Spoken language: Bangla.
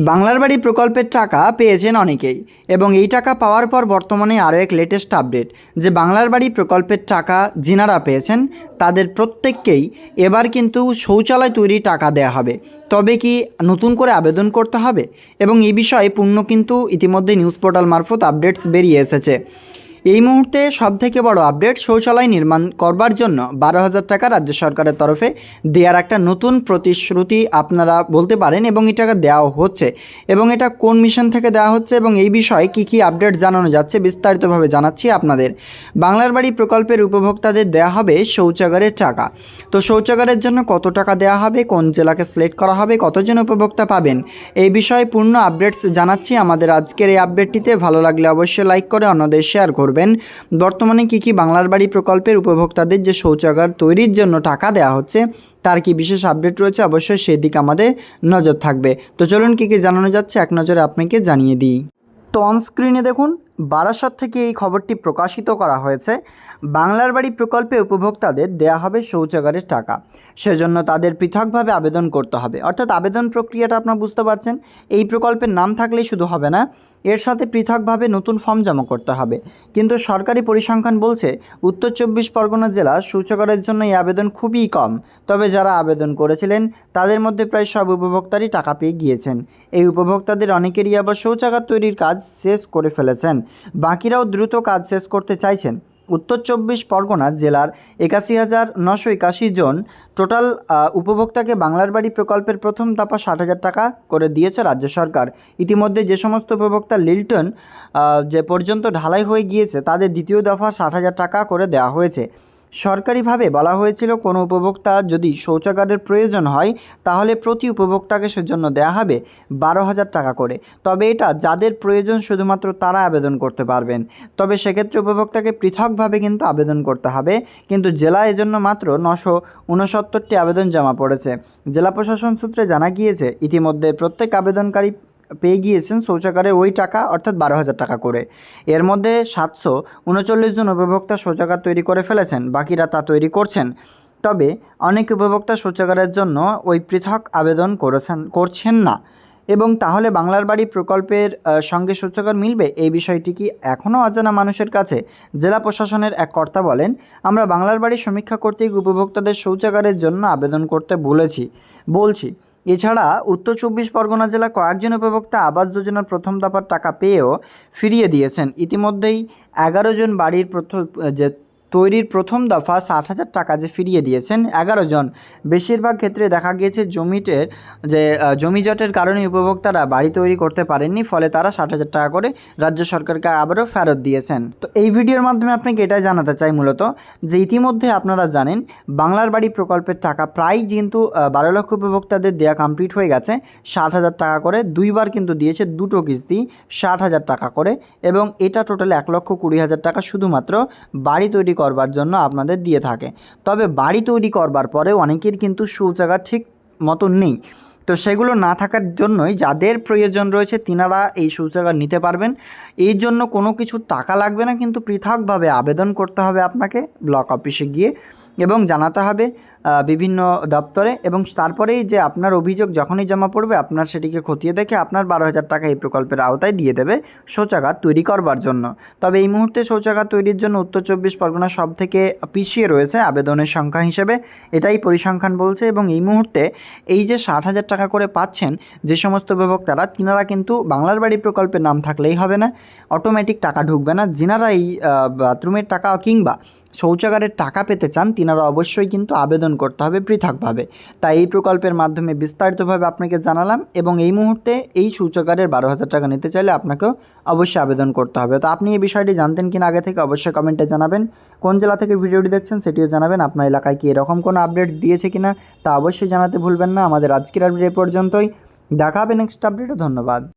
বাংলার বাড়ি প্রকল্পের টাকা পেয়েছেন অনেকেই, এবং এই টাকা পাওয়ার পর বর্তমানে আরও এক লেটেস্ট আপডেট যে বাংলার বাড়ি প্রকল্পের টাকা যিনারা পেয়েছেন, তাদের প্রত্যেককেই এবার কিন্তু শৌচালয় তৈরি টাকা দেওয়া হবে। তবে কি নতুন করে আবেদন করতে হবে? এবং এই বিষয়ে পূর্ণ কিন্তু ইতিমধ্যে নিউজ পোর্টাল মারফত আপডেটস বেরিয়ে এসেছে। এই মুহূর্তে সবথেকে বড় আপডেট শৌচালয় নির্মাণ করবার জন্য বারো হাজার টাকা রাজ্য সরকারের তরফে দেওয়ার একটা নতুন প্রতিশ্রুতি আপনারা বলতে পারেন এবং এই টাকা দেওয়া হচ্ছে। এবং এটা কোন মিশন থেকে দেওয়া হচ্ছে এবং এই বিষয়ে কী কী আপডেট জানানো যাচ্ছে বিস্তারিতভাবে জানাচ্ছি আপনাদের। বাংলার বাড়ি প্রকল্পের উপভোক্তাদের দেওয়া হবে শৌচাগারের টাকা। তো শৌচাগারের জন্য কত টাকা দেওয়া হবে, কোন জেলাকে সিলেক্ট করা হবে, কতজন উপভোক্তা পাবেন, এই বিষয়ে পূর্ণ আপডেটস জানাচ্ছি। আমাদের আজকের এই আপডেটটিতে ভালো লাগলে অবশ্যই লাইক করে অন্যদের শেয়ার করবেন। বর্তমানে কি কি বাংলার বাড়ি প্রকল্পের উপভোক্তাদের যে শৌচাগার তৈরির জন্য টাকা দেওয়া হচ্ছে, তার কি বিশেষ আপডেট রয়েছে অবশ্যই সেদিকে আমাদের নজর থাকবে। তো চলুন কী কী জানানো যাচ্ছে, এক নজরে আপনাকে জানিয়ে দিই। তো অনস্ক্রিনে দেখুন, বারাসত থেকে এই খবরটি প্রকাশিত করা হয়েছে। বাংলার বাড়ি প্রকল্পে উপভোক্তাদের দেয়া হবে শৌচাগারের টাকা। সেজন্য তাদের পৃথকভাবে আবেদন করতে হবে। অর্থাৎ আবেদন প্রক্রিয়াটা আপনারা বুঝতে পারছেন। এই প্রকল্পের নাম থাকলেই শুধু হবে না, এর সাথে পৃথকভাবে নতুন ফর্ম জমা করতে হবে। কিন্তু সরকারি পরিসংখ্যান বলছে, উত্তর চব্বিশ পরগনা জেলা শৌচাগারের জন্য এই আবেদন খুবই কম। তবে যারা আবেদন করেছিলেন, তাদের মধ্যে প্রায় সব উপভোক্তারই টাকা পেয়ে গিয়েছেন। এই উপভোক্তাদের অনেকেরই আবার শৌচাগার তৈরির কাজ শেষ করে ফেলেছেন। বাকিরাও দ্রুত কাজ শেষ করতে চাইছেন। উত্তর চব্বিশ পরগনা জেলার একাশি হাজার নশো একাশি জন টোটাল উপভোক্তাকে বাংলার বাড়ি প্রকল্পের প্রথম দাপা ষাট হাজার টাকা করে দিয়েছে রাজ্য সরকার। ইতিমধ্যে যে সমস্ত উপভোক্তা লিল্টন যে পর্যন্ত ঢালাই হয়ে গিয়েছে, তাদের দ্বিতীয় দফা ষাট হাজার টাকা করে দেওয়া হয়েছে। সরকারিভাবে বলা হয়েছিল, কোনো উপভোক্তা যদি শৌচাগারের প্রয়োজন হয়, তাহলে প্রতি উপভোক্তাকে সেজন্য দেওয়া হবে বারো হাজার টাকা করে। তবে এটা যাদের প্রয়োজন শুধুমাত্র তারা আবেদন করতে পারবেন। তবে সেক্ষেত্রে উপভোক্তাকে পৃথকভাবে কিন্তু আবেদন করতে হবে। কিন্তু জেলা এজন্য মাত্র নশো উনসত্তরটি আবেদন জমা পড়েছে। জেলা প্রশাসন সূত্রে জানা গিয়েছে, ইতিমধ্যে প্রত্যেক আবেদনকারী পেয়ে গিয়েছেন শৌচাগারের ওই টাকা, অর্থাৎ বারো হাজার টাকা করে। এর মধ্যে সাতশো উনচল্লিশ জন উপভোক্তা শৌচাগার তৈরি করে ফেলেছেন, বাকিরা তা তৈরি করছেন। তবে অনেক উপভোক্তা শৌচাগারের জন্য ওই পৃথক আবেদন করেছেন, করছেন না। এবং তাহলে বাংলার বাড়ি প্রকল্পের সঙ্গে শৌচাগার মিলবে? এই বিষয়টি কি এখনও অজানা মানুষের কাছে? জেলা প্রশাসনের এক কর্তা বলেন, আমরা বাংলার বাড়ি সমীক্ষা কর্তৃক উপভোক্তাদের শৌচাগারের জন্য আবেদন করতে বলেছি। বলছি এছাড়া উত্তর চব্বিশ পরগনা জেলা কয়েকজন উপভোক্তা আবাস যোজনার প্রথম দফার টাকা পেয়েও ফিরিয়ে দিয়েছেন। ইতিমধ্যেই এগারো জন বাড়ির প্রথম যে তৈরির প্রথম দফা ষাট হাজার টাকা যে ফিরিয়ে দিয়েছেন এগারো জন। বেশিরভাগ ক্ষেত্রে দেখা গিয়েছে জমিটের যে আহ, জমি জটের কারণে উপভোক্তারা বাড়ি তৈরি করতে পারেননি ফলে তারা ষাট হাজার টাকা করে রাজ্য সরকারকে আবারও ফেরত দিয়েছেন। তো এই ভিডিওর মাধ্যমে আপনাকে এটাই জানাতে চাই মূলত যে ইতিমধ্যে আপনারা জানেন বাংলার বাড়ি প্রকল্পের টাকা প্রায় কিন্তু বারো লক্ষ উপভোক্তাদের দেওয়া কমপ্লিট হয়ে গেছে। ষাট হাজার টাকা করে দুইবার কিন্তু দিয়েছে দুটো কিস্তি ষাট হাজার টাকা করে এবং এটা টোটাল এক লক্ষ কুড়ি হাজার টাকা শুধুমাত্র বাড়ি তৈরি করবার জন্য আপনাদের দিয়ে থাকে। তবে বাড়ি তৈরি করবার পরে অনেকের কিন্তু শৌচাগার ঠিক মতন নেই। তো সেগুলো না থাকার জন্যই যাদের প্রয়োজন রয়েছে তিনারা এই শৌচাগার নিতে পারবেন। এই জন্য কোনো কিছু টাকা লাগবে না, কিন্তু পৃথকভাবে আবেদন করতে হবে আপনাকে ব্লক অফিসে গিয়ে। এবং জানাতে হবে বিভিন্ন দপ্তরে এবং তারপরেই যে আপনার অভিযোগ যখনই জমা পড়বে, আপনার সেটিকে খতিয়ে দেখে আপনার বারো হাজার টাকা এই প্রকল্পের আওতায় দিয়ে দেবে শৌচাগার তৈরি করবার জন্য। তবে এই মুহূর্তে শৌচাগার তৈরির জন্য উত্তর চব্বিশ পরগনা সব থেকে পিছিয়ে রয়েছে আবেদনের সংখ্যা হিসেবে, এটাই পরিসংখ্যান বলছে এবং এই মুহূর্তে এই যে ষাট হাজার টাকা করে পাচ্ছেন যে সমস্ত উপভোক্তারা তিনারা কিন্তু বাংলার বাড়ি প্রকল্পের নাম থাকলেই হবে না, অটোমেটিক টাকা ঢুকবে না, যিনারা এই বাথরুমের টাকা কিংবা শৌচাগারের টাকা পেতে চান, তিনারা অবশ্যই কিন্তু আবেদন করতে হবে পৃথকভাবে। তাই এই প্রকল্পের মাধ্যমে বিস্তারিতভাবে আপনাকে জানালাম এবং এই মুহূর্তে এই শৌচাগারের বারো হাজার টাকা নিতে চাইলে আপনাকেও অবশ্যই আবেদন করতে হবে। তো আপনি এই বিষয়টি জানতেন কিনা আগে থেকে অবশ্যই কমেন্টে জানাবেন। কোন জেলা থেকে ভিডিওটি দেখছেন সেটিও জানাবেন। আপনার এলাকায় কি এরকম কোনো আপডেটস দিয়েছে কিনা তা অবশ্যই জানাতে ভুলবেন না। আমাদের আজকের আপডেট এ পর্যন্তই। দেখা হবে নেক্সট আপডেটে ধন্যবাদ।